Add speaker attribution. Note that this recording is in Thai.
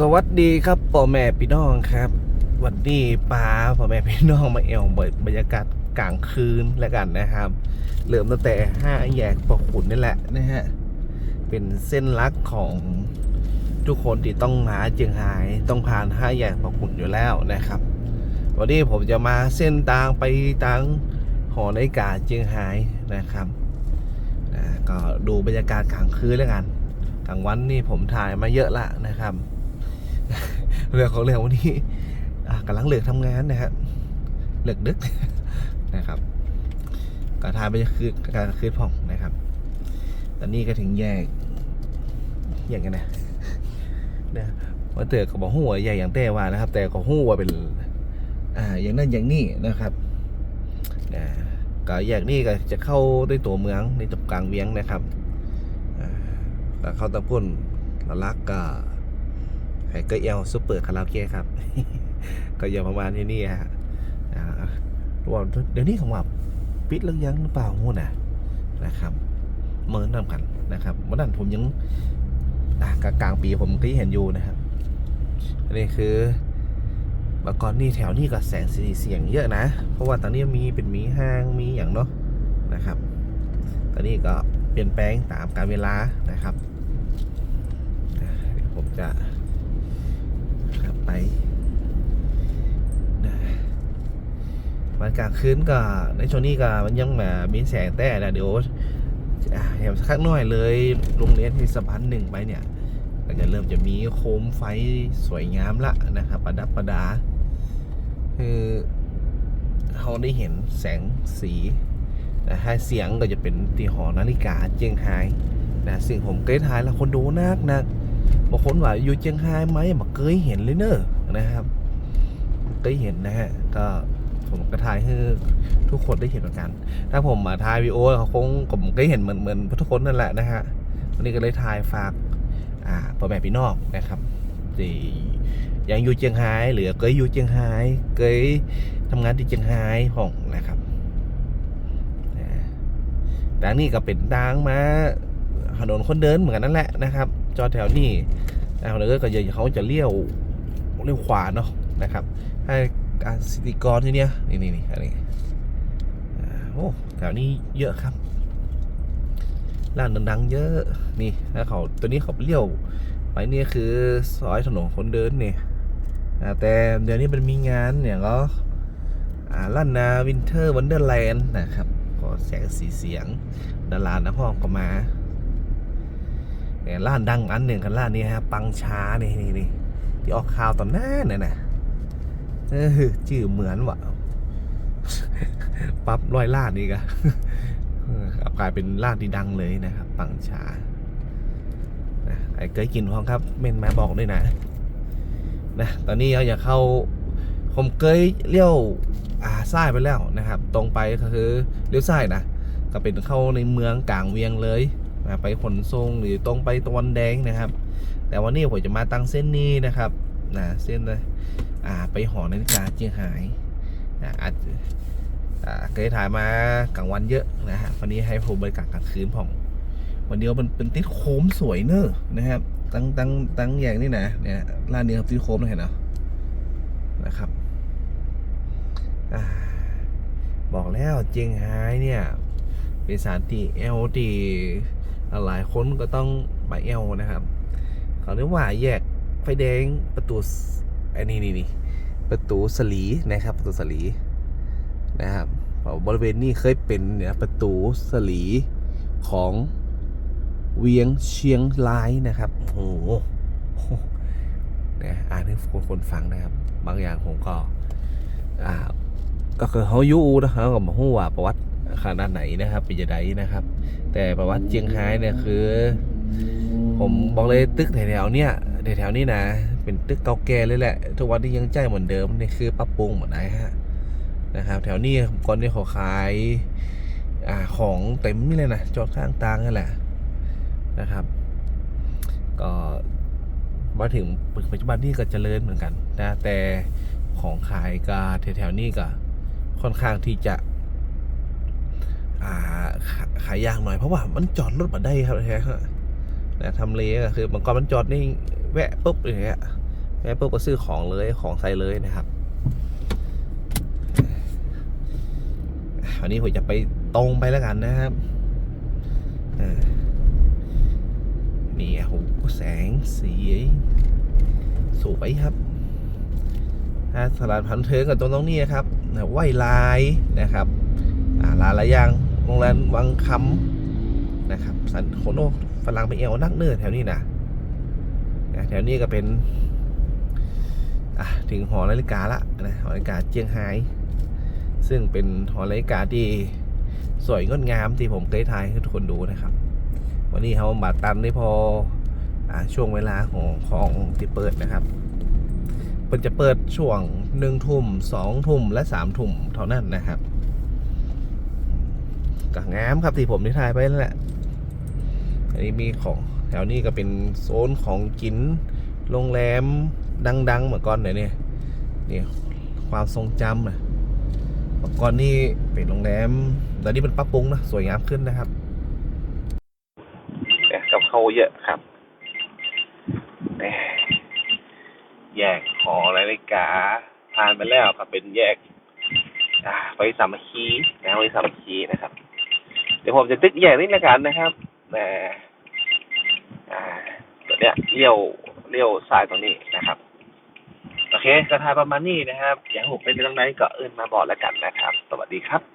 Speaker 1: สวัสดีครับพ่อแม่พี่น้องครับ วันนี้ป้าพ่อแม่พี่น้องมาเอวบรรยากาศกลางคืนแล้วกันนะครับ เริ่มตั้งแต่ห้าแยกปอกขุนนี่แหละนะฮะ เป็นเส้นลักของทุกคนที่ต้องมาเจียงไฮ้ต้องผ่านห้าแยกปอกขุนอยู่แล้วนะครับ วันนี้ผมจะมาเส้นทางไปทางหอนาฬิกาเจียงไฮ้นะครับนะก็ดูบรรยากาศกลางคืนแล้วกันกลางวันนี่ผมถ่ายมาเยอะละนะครับ เรื่องของเรื่องวันนี้อะกำลังเลือกทำงานนะครับเลือกดึกนะครับก็ถ่ายไปคือการคืนผ่องนะครับ ตอนนี้ก็ถึงแยกแยกกันนะนะว่าเตอก็บอกหัวใหญ่อย่างแต่ว่านะครับ แต่ก็หัวเป็น อ่า อย่างนั้นอย่างนี้นะครับนะก็แยกนี่ก็จะเข้าด้วยตัวเมืองในจับกลางเวียงนะครับแต่เข้าตะพุ่นละลักก็ เกยเอลซุปเปอร์คาราโอเกะครับ ก็อย่าประมาณที่นี่ฮะอ่าว่าเดี๋ยวนี้ของว่าปิดเรื่องยังหรือเปล่าหูน่ะนะครับเมินนำกันนะครับวันนั้นผมยังกลางปีผมก็เห็นอยู่นะครับอันนี้คือเมื่อก่อนนี่แถวนี้ก็แสงสีเสียงเยอะนะ เพราะว่าตอนนี้มีเป็นมีห้างมีอย่างเนาะนะครับ ตอนนี้ก็เปลี่ยนแปลงตามกาลเวลานะครับผมจะ ไปนะวันกลางคืนก็ในช่วงนี้ก็มันยังมามีแสงแต่นะเดี๋ยวเห็นสักหน่อยเลยโรงเรียนที่สะพานหนึ่งไปเนี่ยก็จะเริ่มจะมีโคมไฟสวยงามละนะครับประดับประดา คือเขาได้เห็นแสงสีนะฮะเสียงก็จะเป็นตีหอนาฬิกาเจียงไฮ้นะซึ่งผมเคยถ่ายล้วคนดูนักนัก บางคนว่าอยู่เจียงไฮ้ไหมบอกเคยเห็นเลยเนอะนะครับเคยเห็นนะฮะก็ผมก็ถ่ายให้ทุกคนได้เห็นเหมือนกัน ถ้าผมมาถ่ายวีโอเขาคงผมก็เห็นเหมือนเหมือนทุกคนนั่นแหละนะฮะวันนี้ก็เลยถ่ายฝากอ่าพ่อแม่พี่น้องนะครับที่ยังอยู่เจียงไฮ้หรือเคยอยู่เจียงไฮ้เคยทำงานที่เจียงไฮ้ของนะครับดังนี้ก็เป็นทางมา ถนนคนเดินเหมือนกันนั่นแหละนะครับ จอดแถวนี้นะคนเดินก็จะเขาจะเลี้ยวเลี้ยวขวาเนาะนะครับให้การสิติกรที่เนี้ยนี่นี่นี่อันนี้โอ้แถวนี้เยอะครับร้านดังๆเยอะนี่แล้วเขาตัวนี้เขาเลี้ยวไปนี่คือซอยถนนคนเดินเนี่ยแต่เดี๋ยวนี้มันมีงานเนี่ยก็ล้านนาวินเทอร์วันเดอร์แลนด์นะครับก็แสงสีเสียงดารานะพ่อก็มา เนี่ยร้านดังอันหนึ่งกันร้านนี้ฮะปังช้านี่นี่นี่ที่ออกข่าวตอนหน้าเนี่ยนะเออชื่อเหมือนวะปั๊บร้อยล้านนี่กะกลายเป็นร้านที่ดังเลยนะครับ ปังช้านะไอ้เกยกินพ้องครับ เมนมาบอกด้วยนะนะตอนนี้เราอยากเข้า ผมเกยเลี้ยวอ่าซ้ายไปแล้วนะครับ ตรงไปก็คือเลี้ยวซ้ายนะก็เป็นเข้าในเมืองกลางเวียงเลย นะไปขนส่งหรือตรงไปตะวันแดงนะครับ แต่วันนี้ผมจะมาตั้งเส้นนี้นะครับนะเส้นอ่าไปหอนาฬิกาเจียงไฮ้นะอาจอ่าเคยถ่ายมากลางวันเยอะนะฮะวันนี้ให้ผมบริการกลางคืนผมวันเดียวมันเป็นติดโค้มสวยเนอะนะครับ ตั้งตั้งตั้งอย่างนี้นะเนี่ยร้านนี้ครับติดโค้มเห็นเนาะนะครับอบอกแล้วเจียงไฮ้เนี่ย เป็นสถานที่เอลที หลายคนก็ต้องไปเอลนะครับเขาเรียกว่าแยกไฟแดงประตูไอ้นี่นี่นี่ประตูสลีนะครับ ประตูสลีนะครับบริเวณนี้เคยเป็นเนี่ยประตูสลีของเวียงเชียงรายนะครับโอ้โหเนี่ยอ่านให้คนคนฟังนะครับ บางอย่างผมก็อ่าก็คือเขาอยู่นะครับก็มาหู้ว่าประวัติ ขนาดไหนนะครับเป็นยังไงนะครับ แต่ประวัติเจียงไฮ้เนี่ยคือ ผมบอกเลยตึกแถวๆเนี่ยแถวๆนี้นะ เป็นตึกเก่าแก่เลยแหละ ทุกวันนี้ยังใจเหมือนเดิมนี่คือปรับปรุงหมดนะฮะนะครับ แถวนี้ก่อนนี้เขาขายอ่าของเต็มนี่เลยนะจอดข้างทางนั่นแหละนะครับ ก็มาถึงปัจจุบันนี่ก็เจริญเหมือนกันนะแต่ของขายกาแถวๆนี้ก็ค่อนข้างที่จะ อ่าขายยากหน่อยเพราะว่ามันจอดรถมาได้ครับแท้ๆแต่ทำเลก็คือมันก่อนมันจอดนี่แวะปุ๊บอย่างเงี้ยแม่ปุ๊บก็ซื้อของเลยของใส่เลยนะครับวันนี้ผมจะไปตรงไปแล้วกันนะครับนี่โอ้โหแสงสีสวยครับอ่าสถานพันเทิงกับตรงตรงนี้ครับไหวลายนะครับอ่าลานละยาง โรงแรมวังคำนะครับสันโคโนฝรั่งไปเอวนักเนื้อแถวนี้นะแถวนี้ก็เป็นถึงหอนาฬิกาละนะหอนาฬิกาเจียงไฮ้ซึ่งเป็นหอนาฬิกาที่สวยงดงามที่ผมเคยถ่ายให้ทุกคนดูนะครับ วันนี้เขาบาตันได้พออช่วงเวลาของของที่เปิดนะครับเปิดจะเปิดช่วงหนึ่งทุ่มสองทุ่มและสามทุ่มเท่านั้นนะครับ ก็งามครับที่ผมได้ถ่ายไปนั่นแหละ อันนี้มีของแถวนี้ก็เป็นโซนของกินโรงแรมดังๆเมื่อก่อนหน่อยเนี่ยนี่ความทรงจำนะเมื่อก่อนนี่เป็นโรงแรมตอนนี้มันปรับปรุงนะสวยงามขึ้นนะครับกับเข้าเยอะครับแหม่แยกหอนาฬิกาผ่านไปแล้วครับเป็นแยกไปสามัคคีนะไปสามัคคีนะครับ เดี๋ยวผมจะตึกแยกนิดละกันนะครับแต่อ่าตัวเนี้ยเลี้ยวเลี้ยวซ้ายตรงนี้นะครับ โอเคกระทายประมาณนี้นะครับ อย่างผมเป็นตรงไหนก็เอินมาบอกแล้วกันนะครับ สวัสดีครับ